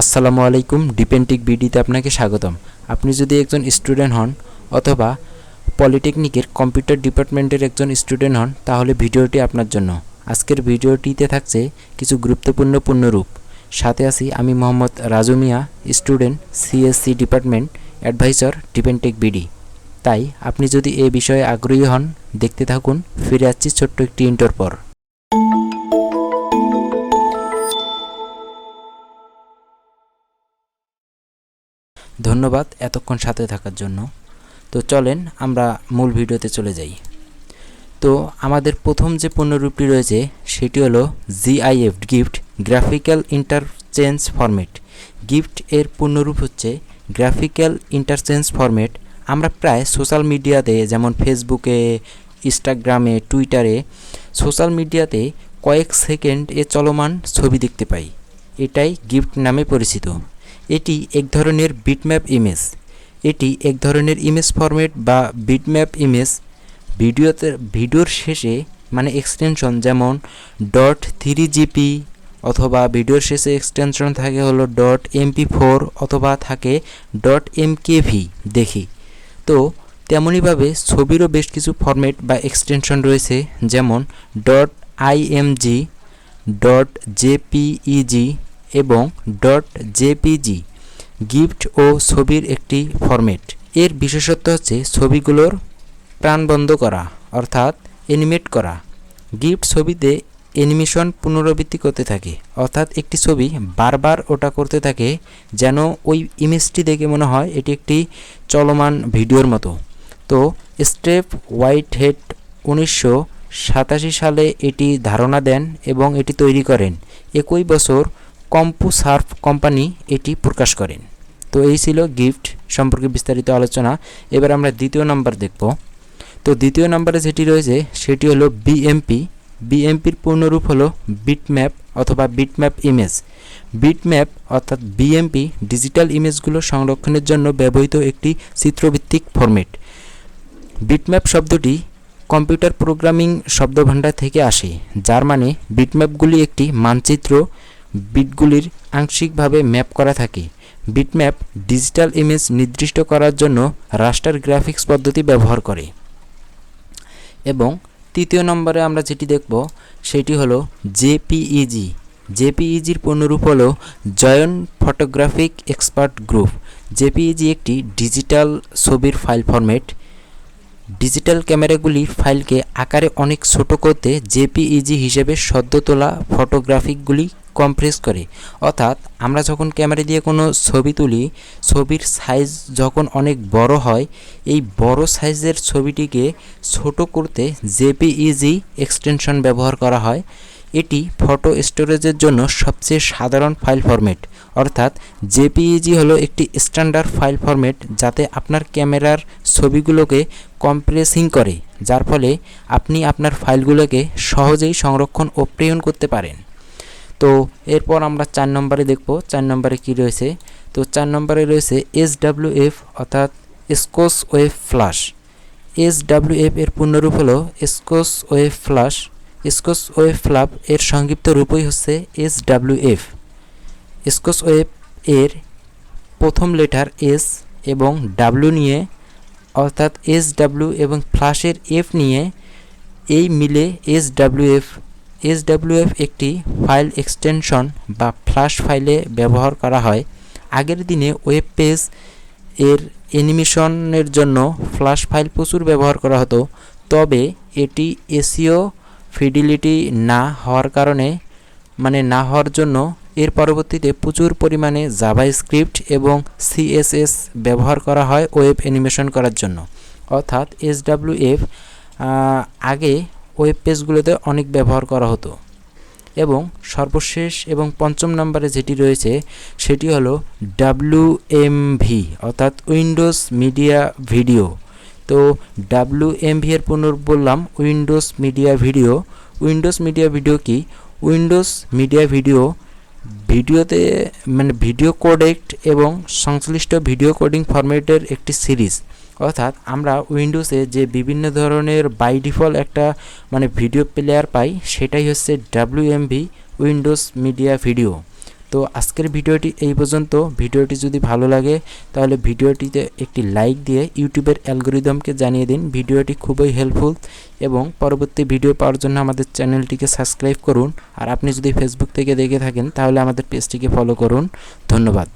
আসসালামু আলাইকুম ডিপেন্টিক বিডিতে আপনাকে স্বাগতম। আপনি যদি একজন স্টুডেন্ট হন অথবা পলিটেকনিকের কম্পিউটার ডিপার্টমেন্টের একজন স্টুডেন্ট হন, তাহলে ভিডিওটি আপনার জন্য। আজকের ভিডিওটিতে থাকছে কিছু গুরুত্বপূর্ণ পূর্ণরূপ। সাথে আছি আমি Mohammad Raju Mia, student CSC department, adviser ডিপেন্টেক BD তাই আপনি যদি এ বিষয়ে আগ্রহী হন, দেখতে থাকুন, ফিরে আসছি ছোট্ট একটি ইন্টার পর। ধন্যবাদ এতক্ষণ সাথে থাকার জন্য। তো চলেন আমরা মূল ভিডিওতে চলে যাই। তো আমাদের প্রথম যে পণ্যরূপটি রয়েছে, সেটি হলো GIF, gift graphical interchange format. Gift এর পূর্ণরূপ হচ্ছে গ্রাফিক্যাল ইন্টারচেঞ্জ ফরম্যাট। আমরা প্রায় সোশ্যাল মিডিয়াতে, যেমন ফেসবুকে, ইনস্টাগ্রামে, টুইটারে, সোশ্যাল মিডিয়াতে কয়েক সেকেন্ড এ চলমান ছবি দেখতে পাই। এটাই গিফট নামে পরিচিত। এটি এক ধরনের বিটম্যাপ ইমেজ এটি এক ধরনের ইমেজ ফরম্যাট বা বিটম্যাপ ইমেজ ভিডিওতে ভিডিওর শেষে মানে এক্সটেনশন যেমন. ডট থ্রি জিপি অথবা ভিডিওর শেষে এক্সটেনশন থাকে হলো. ডট এমপি ফোর অথবা থাকে. ডট এম এমকেভি দেখি। তো তেমনইভাবে ছবিরও বেশ কিছু ফরম্যাট বা এক্সটেনশন রয়েছে যেমন. ডট আইএমজি ডট জেপিইজি এবং. ডট জেপিজি গিফট ও ছবির একটি ফরম্যাট এর বিশেষত্ব হচ্ছে ছবিগুলোর প্রাণবন্ধ করা, অর্থাৎ অ্যানিমেট করা। গিফট ছবিতে অ্যানিমেশন পুনরাবৃত্তি করতে থাকে, অর্থাৎ একটি ছবি বারবার ওটা করতে থাকে যেন ওই ইমেজটি দেখে মনে হয় এটি একটি চলমান ভিডিওর মতো। তো স্টেপ হোয়াইট হেড উনিশশো সাতাশি সালে এটি ধারণা দেন এবং এটি তৈরি করেন। একই বছর কম্পু সার্ফ কোম্পানি এটি প্রকাশ করেন। তো এই ছিল গিফট সম্পর্কে বিস্তারিত আলোচনা। এবার আমরা দ্বিতীয় নাম্বার দেখব। তো দ্বিতীয় নাম্বারে যেটি রয়েছে, সেটি হলো বিএমপি বিএমপির পূর্ণরূপ হলো বিটম্যাপ অথবা বিটম্যাপ ইমেজ বিটম্যাপ অর্থাৎ বিএমপি ডিজিটাল ইমেজগুলো সংরক্ষণের জন্য ব্যবহৃত একটি চিত্রভিত্তিক ফরম্যাট বিটম্যাপ শব্দটি কম্পিউটার প্রোগ্রামিং শব্দভাণ্ডার থেকে আসে, যার মানে বিটম্যাপগুলি একটি মানচিত্র বিটগুলির আংশিকভাবে ম্যাপ করা থাকে। বিটম্যাপ ডিজিটাল ইমেজ নির্দিষ্ট করার জন্য রাস্টার গ্রাফিক্স পদ্ধতি ব্যবহার করে। এবং তৃতীয় নম্বরে আমরা যেটি দেখব, সেটি হলো জেপিইজি। জেপিইজির পূর্ণরূপ হলো joint photographic expert group. JPEG একটি ডিজিটাল ছবির ফাইল ফরম্যাট। ডিজিটাল ক্যামেরাগুলি ফাইলকে আকারে অনেক ছোট করতে জেপিইজি হিসেবে সদ্য তোলা ফটোগ্রাফিকগুলি কম্প্রেস করে। অর্থাৎ, আমরা যখন ক্যামেরা দিয়ে কোনো ছবি তুলি, ছবির সাইজ যখন অনেক বড় হয়, এই বড় সাইজের ছবিটিকে ছোট করতে জেপিইজি এক্সটেনশন ব্যবহার করা হয়। এটি ফটো স্টোরেজের জন্য সবচেয়ে সাধারণ ফাইল ফরম্যাট অর্থাৎ জেপিইজি হলো একটি স্ট্যান্ডার্ড ফাইল ফরম্যাট যাতে আপনার ক্যামেরার ছবিগুলোকে কম্প্রেসিং করে, যার ফলে আপনি আপনার ফাইলগুলোকে সহজেই সংরক্ষণ ও প্রেরণ করতে পারেন। তো এরপর আমরা চার নম্বরে দেখব, চার নম্বরে কি রয়েছে? তো চার নম্বরে রয়েছে এস এফ অর্থাৎ shock wave flash S F এর পূর্ণরূপ হলো shock wave flash shock wave flash এর সংক্ষিপ্ত রূপই হচ্ছে S W F shock wave এর প্রথম লেটার এস এবং ডাব্লিউ নিয়ে, অর্থাৎ এস ডাব্লিউ এবং ফ্লাশের এফ নিয়ে এই মিলে S W F S W F একটি ফাইল এক্সটেনশন বা ফ্লাশ ফাইলে ব্যবহার করা হয়। আগের দিনে ওয়েব পেজ এর অ্যানিমেশনের জন্য ফ্লাশ ফাইল প্রচুর ব্যবহার করা হতো, তবে এটি এসিও ফিডিলিটি না হওয়ার কারণে মানে না হওয়ার জন্য এর পরবর্তীতে প্রচুর পরিমাণে জাভা স্ক্রিপ্ট এবং সিএসএস ব্যবহার করা হয় ওয়েব অ্যানিমেশন করার জন্য। অর্থাৎ এস ডাব্লিউ এফ আগে ওয়েব পেজগুলোতে অনেক ব্যবহার করা হতো। এবং সর্বশেষ এবং পঞ্চম নম্বরে যেটি রয়েছে, সেটি হলো ডাব্লিউ এম ভি অর্থাৎ উইন্ডোজ মিডিয়া ভিডিও। তো ডাব্লিউ এম ভি এর পুনর বললাম Windows media video Windows media video কি? উইন্ডোজ মিডিয়া ভিডিও ভিডিওতে মানে ভিডিও কোডেক্ট এবং সংশ্লিষ্ট ভিডিও কোডিং ফরম্যাটের একটি সিরিজ অর্থাৎ আমরা উইন্ডোজে যে বিভিন্ন ধরনের বাই ডিফল্ট একটা মানে ভিডিও প্লেয়ার পাই, সেটাই হচ্ছে W M V Windows media video তো আজকের ভিডিওটি এই পর্যন্ত। ভিডিওটি যদি ভালো লাগে, তাহলে ভিডিওটিতে একটি লাইক দিয়ে ইউটিউবের অ্যালগোরিদমকে জানিয়ে দিন। ভিডিওটি খুবই হেল্পফুল এবং পরবর্তী ভিডিও পাওয়ার জন্য আমাদের চ্যানেলটিকে সাবস্ক্রাইব করুন। আর আপনি যদি ফেসবুক থেকে দেখে থাকেন, তাহলে আমাদের পেজটিকে ফলো করুন। ধন্যবাদ।